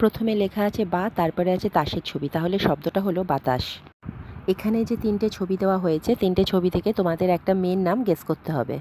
প্রথমে লেখা আছে বা, তারপরে আছে তাসের ছবি। তাহলে শব্দটা হলো বাতাস। এখানে যে তিনটে ছবি দেওয়া হয়েছে, তিনটে ছবি থেকে তোমাদের একটা মেয়ের নাম গেস করতে হবে।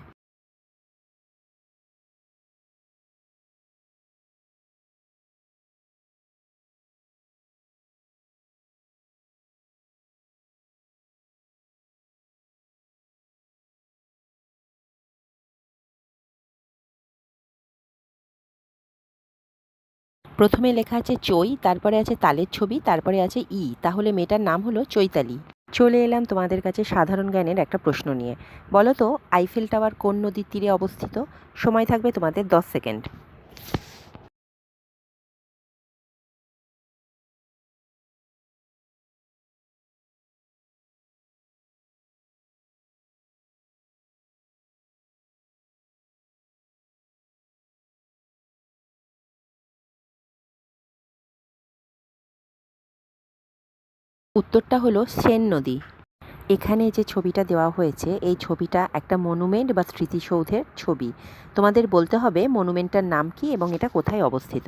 প্রথমে লেখা আছে চই তারপরে আছে তালের ছবি, তারপরে আছে ই। তাহলে মেয়েটার নাম হলো চৈতালি। চলে এলাম তোমাদের কাছে সাধারণ জ্ঞানের একটা প্রশ্ন নিয়ে। বলো তো আইফেল টাওয়ার কোন নদীর তীরে অবস্থিত? সময় থাকবে তোমাদের দশ সেকেন্ড উত্তরটা হলো সেন নদী। এখানে যে ছবিটা দেওয়া হয়েছে, এই ছবিটা একটা মনুমেন্ট বা স্মৃতিসৌধের ছবি। তোমাদের বলতে হবে মনুমেন্টটার নাম কি এবং এটা কোথায় অবস্থিত?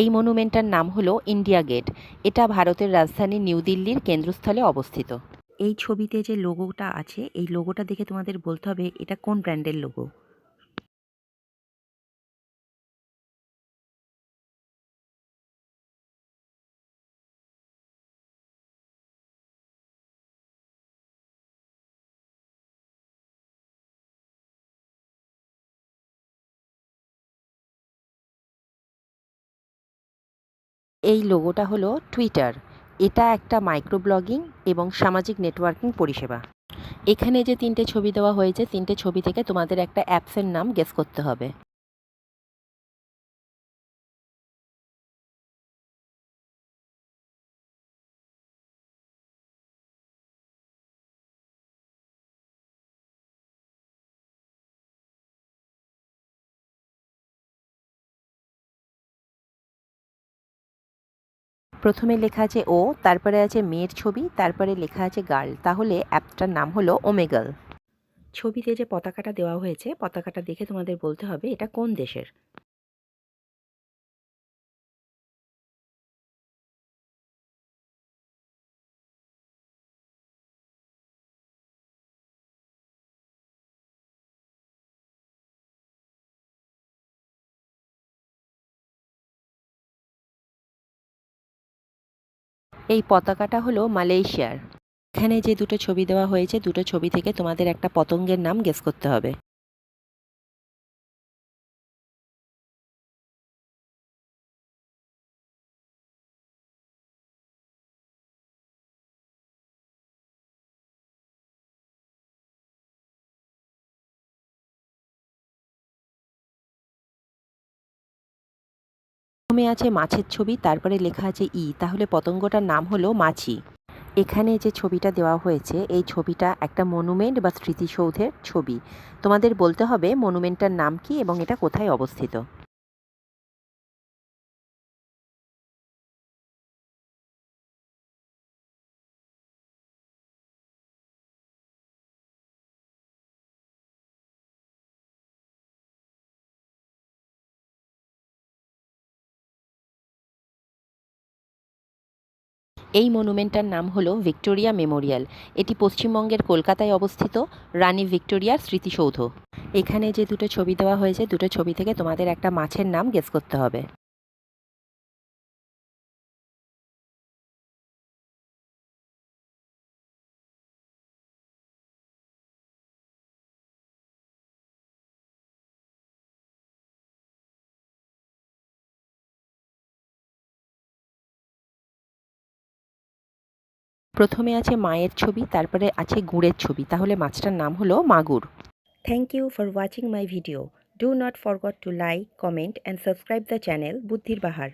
এই মনুমেন্টটার নাম হলো ইন্ডিয়া গেট। এটা ভারতের রাজধানী নিউ দিল্লির কেন্দ্রস্থলে অবস্থিত। এই ছবিতে যে লোগোটা আছে, এই লোগোটা দেখে তোমাদের বলতে হবে এটা কোন ব্র্যান্ডের লোগো এই লোগোটা হলো টুইটার এটা একটা মাইক্রো ব্লগিং এবং সামাজিক নেটওয়ার্কিং পরিষেবা। এখানে যে তিনটে ছবি দেওয়া হয়েছে, তিনটে ছবি থেকে তোমাদের একটা অ্যাপসের নাম গেস করতে হবে। প্রথমে লেখা আছে ও, তারপরে আছে মেয়ের ছবি, তারপরে লেখা আছে গার্ল। তাহলে অ্যাপটার নাম হলো ওমেগাল। ছবিতে যে পতাকাটা দেওয়া হয়েছে, পতাকাটা দেখে তোমাদের বলতে হবে এটা কোন দেশের? এই পতাকাটা হলো মালয়েশিয়ার। এখানে যে দুটো ছবি দেওয়া হয়েছে, দুটো ছবি থেকে তোমাদের একটা পতঙ্গের নাম গেস করতে হবে। প্রথমে আছে মাছের ছবি, তারপরে লেখা আছে ই। তাহলে পতঙ্গটার নাম হলো মাছি। এখানে যে ছবিটা দেওয়া হয়েছে, এই ছবিটা একটা মনুমেন্ট বা স্মৃতিসৌধের ছবি। তোমাদের বলতে হবে মনুমেন্টটার নাম কি এবং এটা কোথায় অবস্থিত? এই মনুমেন্টটার নাম হলো ভিক্টোরিয়া মেমোরিয়াল। এটি পশ্চিমবঙ্গের কলকাতায় অবস্থিত রানী ভিক্টোরিয়ার স্মৃতিসৌধ। এখানে যে দুটো ছবি দেওয়া হয়েছে, দুটো ছবি থেকে তোমাদের একটা মাছের নাম গেস করতে হবে। প্রথমে আছে মায়ের ছবি, তারপরে আছে গুড়ের ছবি। তাহলে মাছটার নাম হলো মাগুর। Thank you for watching my video do not forgot to like comment and subscribe the channel বুদ্ধির বাহার।